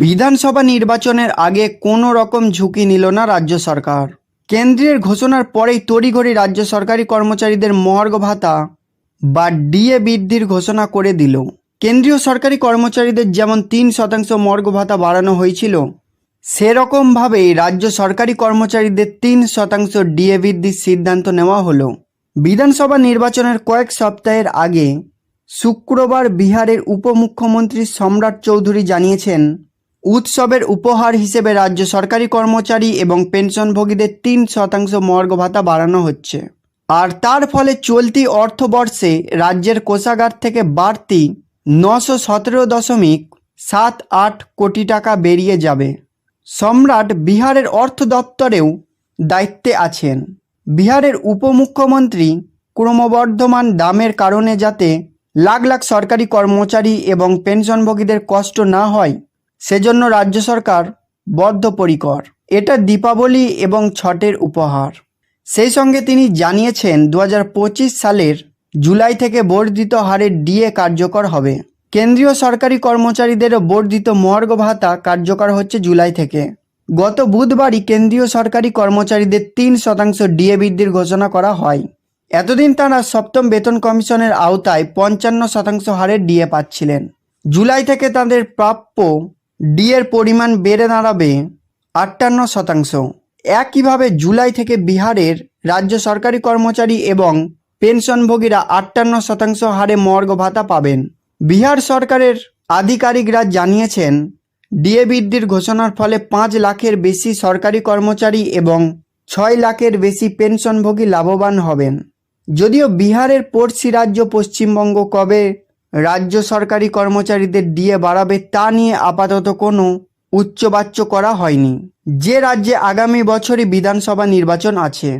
বিধানসভা নির্বাচনের আগে কোনো রকম ঝুঁকি নিল না রাজ্য সরকার। কেন্দ্রের ঘোষণার পরেই তড়িঘড়ি রাজ্য সরকারি কর্মচারীদের মহার্ঘ ভাতা বা ডিএ বৃদ্ধির ঘোষণা করে দিল। কেন্দ্রীয় সরকারি কর্মচারীদের যেমন তিন শতাংশ মর্গ ভাতা বাড়ানো হয়েছিল, সেরকমভাবেই রাজ্য সরকারি কর্মচারীদের তিন শতাংশ ডিএ বৃদ্ধির সিদ্ধান্ত নেওয়া হলো। বিধানসভা নির্বাচনের কয়েক সপ্তাহের আগে শুক্রবার বিহারের উপমুখ্যমন্ত্রী সম্রাট চৌধুরী জানিয়েছেন উৎসবের উপহার হিসেবে রাজ্য সরকারি কর্মচারী এবং পেনশনভোগীদের তিন শতাংশ মর্গ ভাতা বাড়ানো হচ্ছে। আর তার ফলে চলতি অর্থবর্ষে রাজ্যের কোষাগার থেকে বাড়তি নশো সতেরো দশমিক সাত আট কোটি টাকা বেরিয়ে যাবে। সম্রাট বিহারের অর্থ দপ্তরেও দায়িত্বে আছেন। বিহারের উপমুখ্যমন্ত্রী ক্রমবর্ধমান দামের কারণে যাতে লাখ লাখ সরকারি কর্মচারী এবং পেনশনভোগীদের কষ্ট না হয় সেজন্য রাজ্য সরকার বদ্ধপরিকর। এটা দীপাবলি এবং ছটের উপহার। সেই সঙ্গে তিনি জানিয়েছেন দু হাজার পঁচিশ সালের জুলাই থেকে বর্ধিত হারে ডিএ কার্যকর হবে। কেন্দ্রীয় সরকারি কর্মচারীদেরও বর্ধিত মর্গ ভাতা কার্যকর হচ্ছে জুলাই থেকে। গত বুধবারই কেন্দ্রীয় সরকারি কর্মচারীদের তিন শতাংশ ডিএ বৃদ্ধির ঘোষণা করা হয়। এতদিন তারা সপ্তম বেতন কমিশনের আওতায় পঞ্চান্ন শতাংশ হারে ডিএ পাচ্ছিলেন। জুলাই থেকে তাদের প্রাপ্য ডিএর পরিমাণ বেড়ে দাঁড়াবে আটান্ন শতাংশ। একইভাবে জুলাই থেকে বিহারের রাজ্য সরকারি কর্মচারী এবং পেনশনভোগীরা আটান্ন শতাংশ হারে মর্গ ভাতা পাবেন। বিহার সরকারের আধিকারিকরা জানিয়েছেন ডিএ বৃদ্ধির ঘোষণার ফলে পাঁচ লাখের বেশি সরকারি কর্মচারী এবং ছয় লাখের বেশি পেনশনভোগী লাভবান হবেন। যদিও বিহারের পড়শি রাজ্য পশ্চিমবঙ্গ কবে রাজ্য সরকারি কর্মচারীদের ডিএ বাড়াবে তা নিয়ে আপাতত কোনো উচ্চবাচ্য করা হয়নি। যে রাজ্যে আগামী বছরই বিধানসভা নির্বাচন আছে